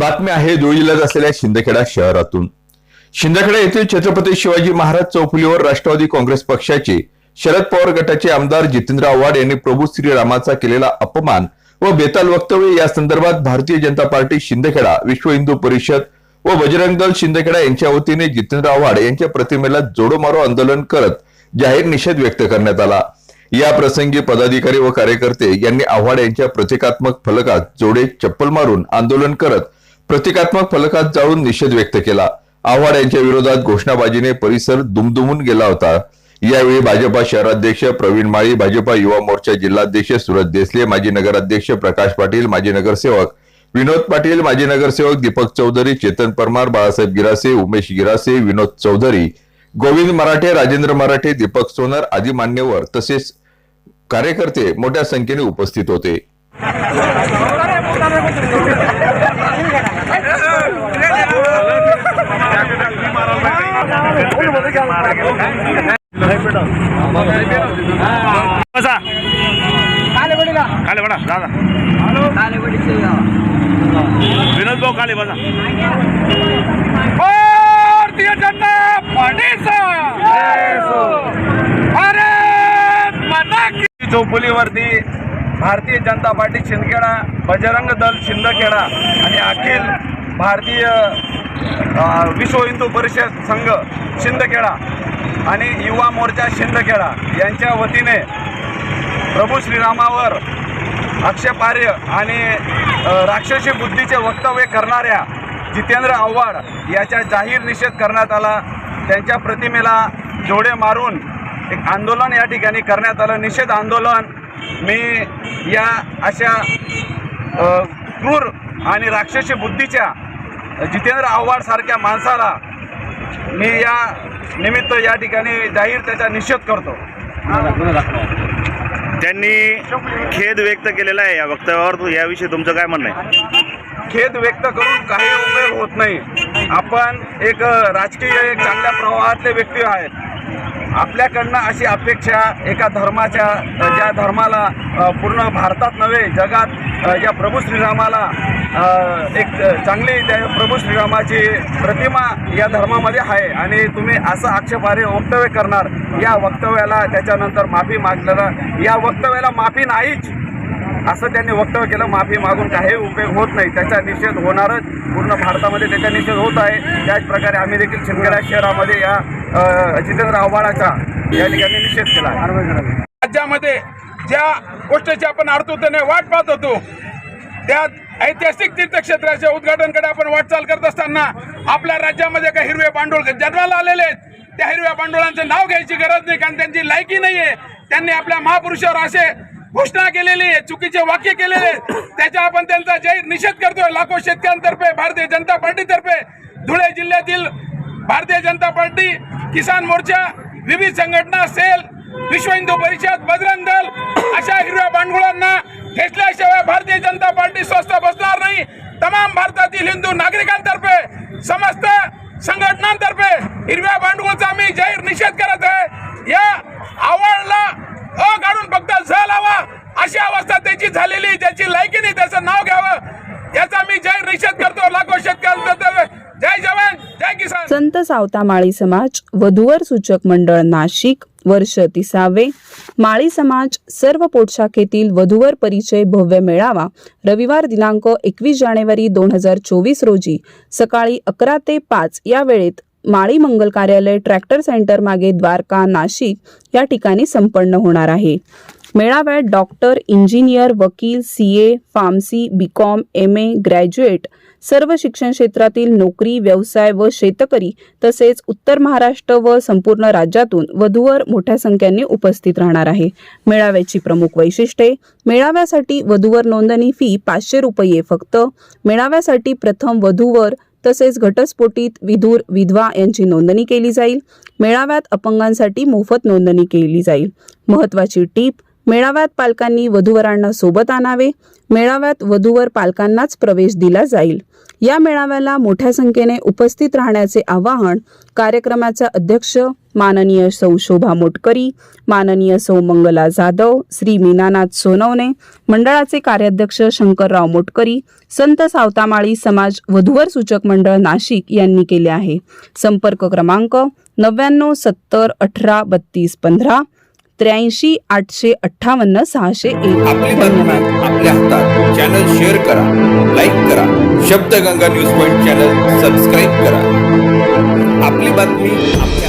बातमी आहे धुळे जिल्ह्यात असलेल्या शिंदखेडा शहरातून. शिंदखेडा येथील छत्रपती शिवाजी महाराज चौफुलीवर राष्ट्रवादी काँग्रेस पक्षाचे शरद पवार गटाचे आमदार जितेंद्र आव्हाड यांनी प्रभू श्रीरामाचा केलेला अपमान व बेताल वक्तव्य या संदर्भात भारतीय जनता पार्टी शिंदखेडा विश्व हिंदू परिषद व बजरंग दल शिंदखेडा यांच्या वतीने जितेंद्र आव्हाड यांच्या प्रतिमेला जोडो मारो आंदोलन करत जाहीर निषेध व्यक्त करण्यात आला. या प्रसंगी पदाधिकारी व कार्यकर्ते यांनी आव्हाड यांच्या प्रतिकात्मक फलकात जोडे चप्पल मारून आंदोलन करत प्रतिकात्मक फलकात जाळून निषेध व्यक्त केला. आव्हाड यांच्या विरोधात घोषणाबाजीने परिसर दुमदुमून गेला होता. यावेळी भाजपा शहराध्यक्ष प्रवीण माळी भाजपा युवा मोर्चा जिल्हाध्यक्ष सुरज देसले माजी नगराध्यक्ष प्रकाश पाटील माजी नगरसेवक विनोद पाटील माजी नगरसेवक दीपक चौधरी चेतन परमार बाळासाहेब गिरासे उमेश गिरासे विनोद चौधरी गोविंद मराठे राजेंद्र मराठे दीपक सोनर आदी मान्यवर तसेच कार्यकर्ते मोठ्या संख्येने उपस्थित होते. बसा बडा दादा विनोद भाऊ खाली बसा भारतीय जनता पार्टीचा भारत चौफुलीवरती भारतीय जनता पार्टी शिंदखेडा बजरंग दल शिंदखेडा आणि अखिल भारतीय विश्व हिंदू परिषद संघ शिंदखेडा आणि युवा मोर्चा शिंदखेडा यांच्या वतीने प्रभू श्रीरामावर आक्षेपार्य आणि राक्षसी बुद्धीचे वक्तव्य करणाऱ्या जितेंद्र आव्हाड याचा जाहीर निषेध करण्यात आला. त्यांच्या प्रतिमेला जोडे मारून एक आंदोलन या ठिकाणी करण्यात आलं. निषेध आंदोलन. मी या अशा क्रूर आणि राक्षसी बुद्धीच्या जितेंद्र आव्हाड सारख्या माणसाला मी या निमित्त या ठिकाणी जाहीर त्याचा निषेध करतो. त्यांनी खेद व्यक्त केलेला आहे या वक्तव्यावर. याविषयी तुमचं काय म्हणणं आहे? खेद व्यक्त करून काही उपयोग होत नाही. आपण एक राजकीय एक चांगल्या प्रवाहातले व्यक्ती आहेत. आपल्याकडनं अशी अपेक्षा एका धर्माच्या ज्या धर्माला पूर्ण भारतात नव्हे जगात या प्रभू श्रीरामाला एक चांगली त्या प्रभू श्रीरामाची प्रतिमा या धर्मामध्ये आहे. आणि तुम्ही असं आक्षेपार्ह वक्तव्य करणार या वक्तव्याला त्याच्यानंतर माफी मागलेलं या वक्तव्याला माफी नाहीच. असं त्यांनी वक्तव्य केलं. माफी मागून काही उपयोग होत नाही. त्याचा निषेध होणारच. पूर्ण भारतामध्ये त्याचा निषेध होत आहे. त्याच प्रकारे आम्ही देखील शिंदखेडा शहरामध्ये या जितेंद्र आव्हाडाचा या ठिकाणी निषेध केला राज्यामध्ये ज्या गोष्टीची आपण आर्तुतेने वाट पाहत होतो त्या ऐतिहासिक तीर्थक्षेत्राच्या उद्घाटनकडे आपण वाटचाल करत असताना आपल्या राज्यामध्ये काही हिरवे भांडवल जन्माला आलेले आहेत. त्या हिरव्या पांडुळांचं नाव घ्यायची गरज नाही कारण त्यांची लायकी नाही आहे त्यांनी आपल्या महापुरुषावर असे घोषणा केलेली आहे चुकीचे वाक्य केलेले आहेत. त्याच्या आपण त्यांचा जाहीर निषेध करतोय. लाखो शेतकऱ्यांतर्फे भारतीय जनता पार्टीतर्फे धुळे जिल्ह्यातील भारतीय जनता पार्टी किसान मोर्चा विविध संघटना सेल विश्व हिंदू परिषद बजरंग दल अशा हिरव्या भांडवलांना घेतल्याशिवाय भारतीय जनता पार्टी स्वस्थ बसणार नाही तमाम भारतातील हिंदू नागरिकांतर्फे समस्त संघटनांतर्फे हिरव्या भांडवलचा आम्ही जाहीर निषेध करत आहे या आव्हाडला अ काढून फक्त झ लावा अशी अवस्था त्याची झालेली ज्याची लायकी नाही त्याचं नाव घ्यावं याचा मी जाहीर निषेध करतो लाखो शेतकऱ्यांतर्फे जय जवान जय किसान संत सावता माळी समाज वधूवर सूचक मंडळ नाशिक वर्ष तिसावे. माळी समाज सर्व पोटशाखेतील वधूवर परिचय भव्य मेळावा रविवार दिनांक एकवीस जानेवारी दोन हजार चोवीस रोजी सकाळी अकरा ते पाच या वेळेत माळी मंगल कार्यालय ट्रॅक्टर सेंटर मागे द्वारका नाशिक या ठिकाणी संपन्न होणार आहे. मेळाव्यात डॉक्टर इंजिनियर वकील C A pharmacy B com M A graduate सर्व शिक्षण क्षेत्रातील नोकरी व्यवसाय व शेतकरी तसेच उत्तर महाराष्ट्र व संपूर्ण राज्यातून वधूवर मोठ्या संख्येने उपस्थित राहणार आहे. मेळाव्याची प्रमुख वैशिष्ट्ये मेळाव्यासाठी वधूवर नोंदणी फी पाचशे रुपये फक्त मेळाव्यासाठी प्रथम वधूवर तसेच घटस्फोटीत विधूर विधवा यांची नोंदणी केली जाईल. मेळाव्यात अपंगांसाठी मोफत नोंदणी केली जाईल. महत्त्वाची टीप मेळाव्यात पालकांनी वधूवरांना सोबत आणावे मेळाव्यात वधूवर पालकांनाच प्रवेश दिला जाईल. या मेळाव्याला मोठ्या संख्येने उपस्थित राहण्याचे आवाहन कार्यक्रमाचा अध्यक्ष माननीय सौ शोभा मोटकरी माननीय सौ मंगला जाधव श्री मीनानाथ सोनवणे मंडळाचे कार्याध्यक्ष शंकरराव मोटकरी संत सावतामाळी समाज वधूवर सूचक मंडळ नाशिक यांनी केले आहे. संपर्क क्रमांक नव्याण्णव सत्तर अठरा बत्तीस पंधरा त्र्याऐंशी आठशे अठ्ठावन्न सहाशे एक. आपली धन्यवाद आपल्या हातात. चॅनल शेअर करा लाईक करा. Shabdaganga news point channel subscribe करा. आपली बातमी आपल्या